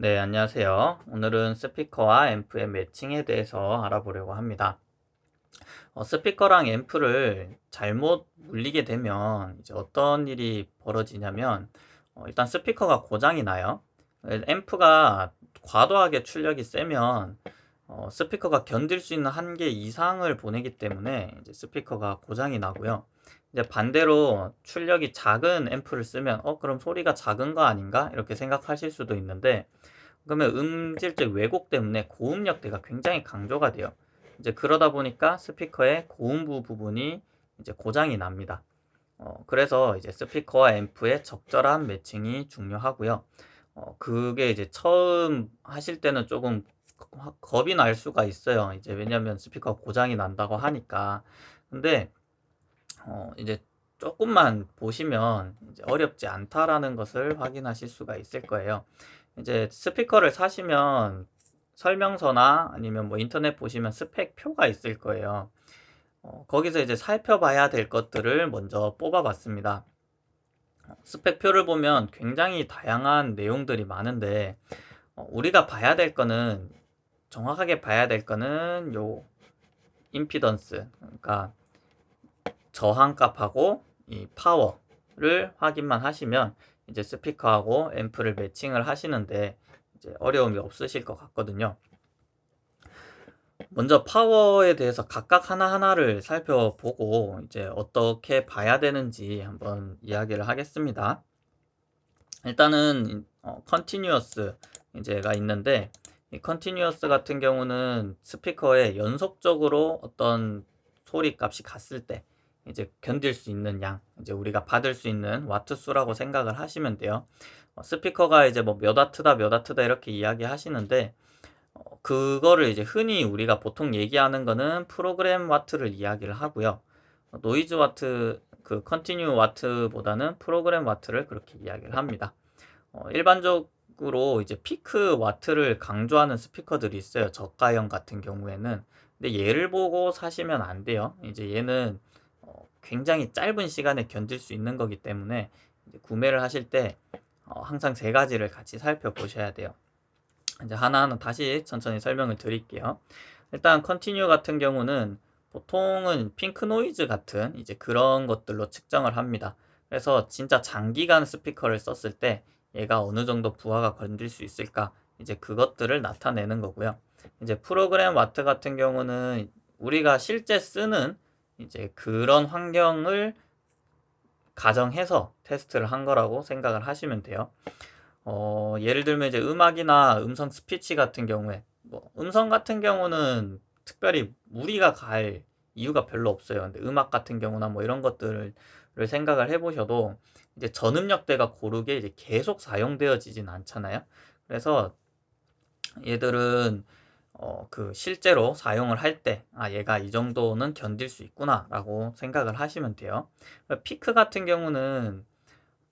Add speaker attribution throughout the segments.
Speaker 1: 네, 안녕하세요. 오늘은 스피커와 앰프의 매칭에 대해서 알아보려고 합니다. 어, 스피커랑 앰프를 잘못 물리게 되면 이제 어떤 일이 벌어지냐면 어, 일단 스피커가 고장이 나요. 앰프가 과도하게 출력이 세면 어, 스피커가 견딜 수 있는 한계 이상을 보내기 때문에 이제 스피커가 고장이 나고요. 이제 반대로 출력이 작은 앰프를 쓰면 어 그럼 소리가 작은 거 아닌가 이렇게 생각하실 수도 있는데 그러면 음질적 왜곡 때문에 고음역대가 굉장히 강조가 돼요. 이제 그러다 보니까 스피커의 고음부 부분이 이제 고장이 납니다. 어, 그래서 이제 스피커와 앰프의 적절한 매칭이 중요하고요. 어, 그게 이제 처음 하실 때는 조금 겁이 날 수가 있어요. 이제 왜냐면 스피커 고장이 난다고 하니까. 근데 어, 이제 조금만 보시면 이제 어렵지 않다라는 것을 확인하실 수가 있을 거예요. 이제 스피커를 사시면 설명서나 아니면 뭐 인터넷 보시면 스펙표가 있을 거예요. 어, 거기서 이제 살펴봐야 될 것들을 먼저 뽑아봤습니다. 스펙표를 보면 굉장히 다양한 내용들이 많은데 어, 우리가 봐야 될 거는 정확하게 봐야 될 거는 요 임피던스 그러니까 저항 값하고 이 파워를 확인만 하시면 이제 스피커하고 앰프를 매칭을 하시는데 이제 어려움이 없으실 것 같거든요. 먼저 파워에 대해서 각각 하나하나를 살펴보고 이제 어떻게 봐야 되는지 한번 이야기를 하겠습니다. 일단은 어, 컨티뉴어스 이제가 있는데 이 컨티뉴어스 같은 경우는 스피커에 연속적으로 어떤 소리 값이 갔을 때 이제 견딜 수 있는 양, 이제 우리가 받을 수 있는 와트 수라고 생각을 하시면 돼요. 어, 스피커가 이제 뭐 몇 와트다 몇 와트다 이렇게 이야기 하시는데 어, 그거를 이제 흔히 우리가 보통 얘기하는 거는 프로그램 와트를 이야기를 하고요. 어, 노이즈 와트 그 컨티뉴 와트보다는 프로그램 와트를 그렇게 이야기를 합니다. 어, 일반적으로 이제 피크 와트를 강조하는 스피커들이 있어요. 저가형 같은 경우에는. 근데 얘를 보고 사시면 안 돼요. 이제 얘는 굉장히 짧은 시간에 견딜 수 있는 거기 때문에 구매를 하실 때 어, 항상 세 가지를 같이 살펴보셔야 돼요. 이제 하나하나 다시 천천히 설명을 드릴게요. 일단 컨티뉴 같은 경우는 보통은 핑크 노이즈 같은 이제 그런 것들로 측정을 합니다. 그래서 진짜 장기간 스피커를 썼을 때 얘가 어느 정도 부하가 건들 수 있을까 이제 그것들을 나타내는 거고요. 이제 프로그램 와트 같은 경우는 우리가 실제 쓰는 이제 그런 환경을 가정해서 테스트를 한 거라고 생각을 하시면 돼요. 어, 예를 들면 이제 음악이나 음성 스피치 같은 경우에 뭐 음성 같은 경우는 특별히 무리가 갈 이유가 별로 없어요. 근데 음악 같은 경우나 뭐 이런 것들을 생각을 해보셔도 이제 전음역대가 고르게 이제 계속 사용되어지진 않잖아요. 그래서 얘들은 어, 그 실제로 사용을 할 때, 아, 얘가 이 정도는 견딜 수 있구나, 라고 생각을 하시면 돼요. 피크 같은 경우는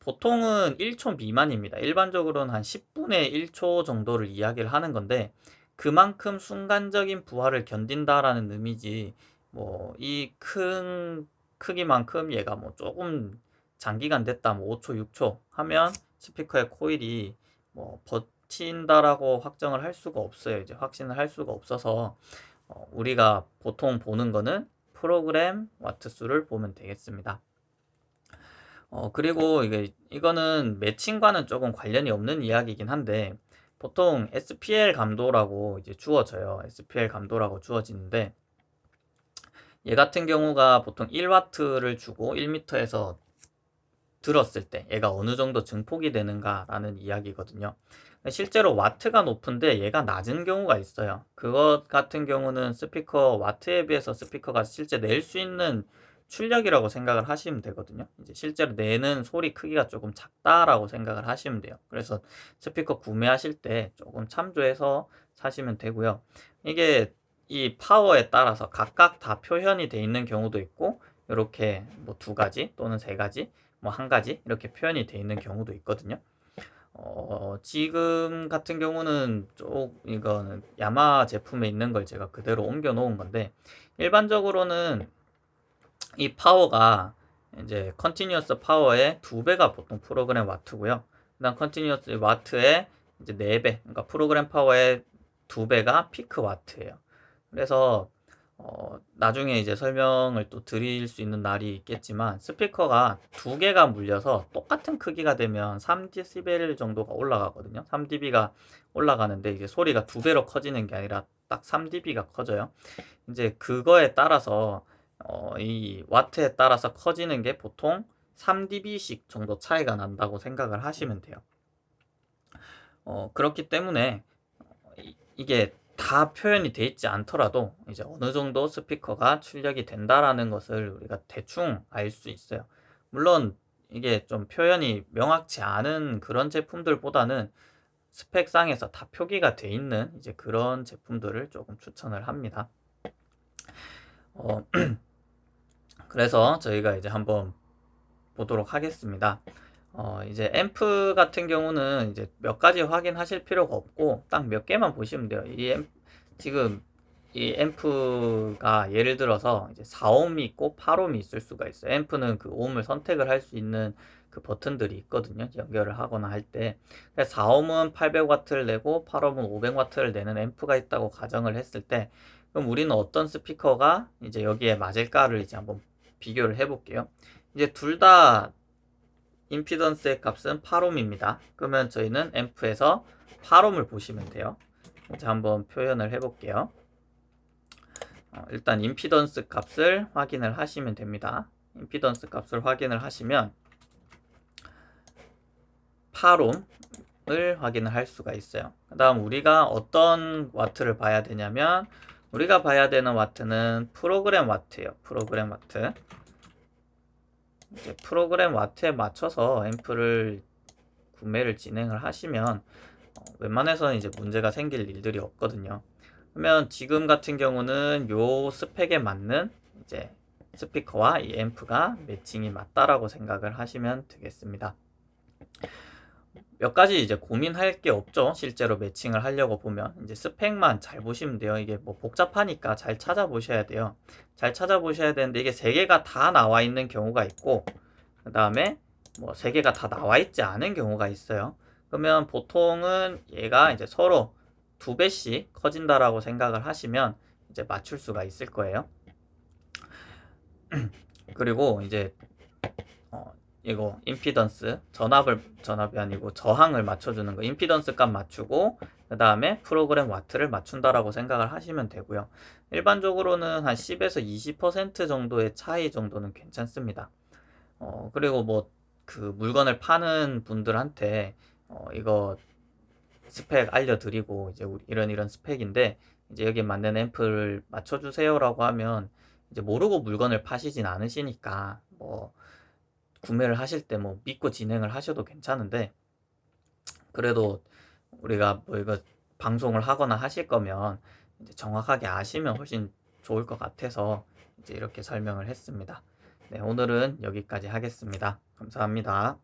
Speaker 1: 보통은 1초 미만입니다. 일반적으로는 한 10분의 1초 정도를 이야기를 하는 건데, 그만큼 순간적인 부하를 견딘다라는 의미지, 뭐, 이 큰 크기만큼 얘가 뭐 조금 장기간 됐다, 뭐 5초, 6초 하면 스피커의 코일이 뭐 버 틴다라고 확정을 할 수가 없어요. 이제 확신을 할 수가 없어서 어, 우리가 보통 보는 거는 프로그램 와트 수를 보면 되겠습니다. 어, 그리고 이게 이거는 매칭과는 조금 관련이 없는 이야기이긴 한데 보통 SPL 감도라고 이제 주어져요. SPL 감도라고 주어지는데 얘 같은 경우가 보통 1와트를 주고 1m에서 들었을 때 얘가 어느 정도 증폭이 되는가라는 이야기거든요. 실제로 와트가 높은데 얘가 낮은 경우가 있어요. 그것 같은 경우는 스피커 와트에 비해서 스피커가 실제 낼 수 있는 출력이라고 생각을 하시면 되거든요. 이제 실제로 내는 소리 크기가 조금 작다라고 생각을 하시면 돼요. 그래서 스피커 구매하실 때 조금 참조해서 사시면 되고요. 이게 이 파워에 따라서 각각 다 표현이 돼 있는 경우도 있고 이렇게 뭐 두 가지 또는 세 가지 뭐 한 가지 이렇게 표현이 돼 있는 경우도 있거든요. 어, 지금 같은 경우는 쪽 이거는 야마 제품에 있는 걸 제가 그대로 옮겨 놓은 건데 일반적으로는 이 파워가 이제 컨티뉴어스 파워의 두 배가 보통 프로그램 와트고요. 그다음 컨티뉴어스 와트의 이제 4배, 그러니까 프로그램 파워의 2배가 피크 와트예요. 그래서 어, 나중에 이제 설명을 또 드릴 수 있는 날이 있겠지만 스피커가 두 개가 물려서 똑같은 크기가 되면 3dB 정도가 올라가거든요. 3dB가 올라가는데 이제 소리가 두 배로 커지는 게 아니라 딱 3dB가 커져요. 이제 그거에 따라서 어, 이 와트에 따라서 커지는 게 보통 3dB씩 정도 차이가 난다고 생각을 하시면 돼요. 어, 그렇기 때문에 이- 이게 다 표현이 돼 있지 않더라도 이제 어느 정도 스피커가 출력이 된다라는 것을 우리가 대충 알 수 있어요. 물론 이게 좀 표현이 명확치 않은 그런 제품들보다는 스펙상에서 다 표기가 돼 있는 이제 그런 제품들을 조금 추천을 합니다. 어, 그래서 저희가 이제 한번 보도록 하겠습니다. 어, 이제 앰프 같은 경우는 이제 몇 가지 확인하실 필요가 없고 딱 몇 개만 보시면 돼요. 이 앰, 지금 이 앰프가 예를 들어서 이제 4옴이 있고 8옴이 있을 수가 있어요. 앰프는 그 옴을 선택을 할 수 있는 그 버튼들이 있거든요. 연결을 하거나 할 때. 4옴은 800W를 내고 8옴은 500W를 내는 앰프가 있다고 가정을 했을 때 그럼 우리는 어떤 스피커가 이제 여기에 맞을까를 이제 한번 비교를 해 볼게요. 이제 둘다 임피던스의 값은 8옴입니다. 그러면 저희는 앰프에서 8옴을 보시면 돼요. 이제 한번 표현을 해 볼게요. 어, 일단 임피던스 값을 확인을 하시면 됩니다. 임피던스 값을 확인을 하시면 8옴을 확인을 할 수가 있어요. 그 다음 우리가 어떤 와트를 봐야 되냐면 우리가 봐야 되는 와트는 프로그램 와트예요. 프로그램 와트. 프로그램 와트에 맞춰서 앰프를 구매를 진행을 하시면 어, 웬만해서는 이제 문제가 생길 일들이 없거든요. 그러면 지금 같은 경우는 요 스펙에 맞는 이제 스피커와 이 앰프가 매칭이 맞다라고 생각을 하시면 되겠습니다. 몇 가지 이제 고민할 게 없죠. 실제로 매칭을 하려고 보면 이제 스펙만 잘 보시면 돼요. 이게 뭐 복잡하니까 잘 찾아보셔야 돼요. 잘 찾아보셔야 되는데 이게 세 개가 다 나와 있는 경우가 있고 그 다음에 뭐 세 개가 다 나와 있지 않은 경우가 있어요. 그러면 보통은 얘가 이제 서로 두 배씩 커진다라고 생각을 하시면 이제 맞출 수가 있을 거예요. 그리고 이제 어, 이거 임피던스 전압을 전압이 아니고 저항을 맞춰주는 거 임피던스 값 맞추고 그 다음에 프로그램 와트를 맞춘다라고 생각을 하시면 되고요. 일반적으로는 한 10에서 20% 정도의 차이 정도는 괜찮습니다. 어, 그리고 뭐 그 물건을 파는 분들한테 어, 이거 스펙 알려드리고 이제 이런 이런 스펙인데 이제 여기에 맞는 앰프를 맞춰주세요라고 하면 이제 모르고 물건을 파시진 않으시니까 뭐 구매를 하실 때 뭐 믿고 진행을 하셔도 괜찮은데 그래도 우리가 뭐 이거 방송을 하거나 하실 거면 정확하게 아시면 훨씬 좋을 것 같아서 이제 이렇게 설명을 했습니다. 네, 오늘은 여기까지 하겠습니다. 감사합니다.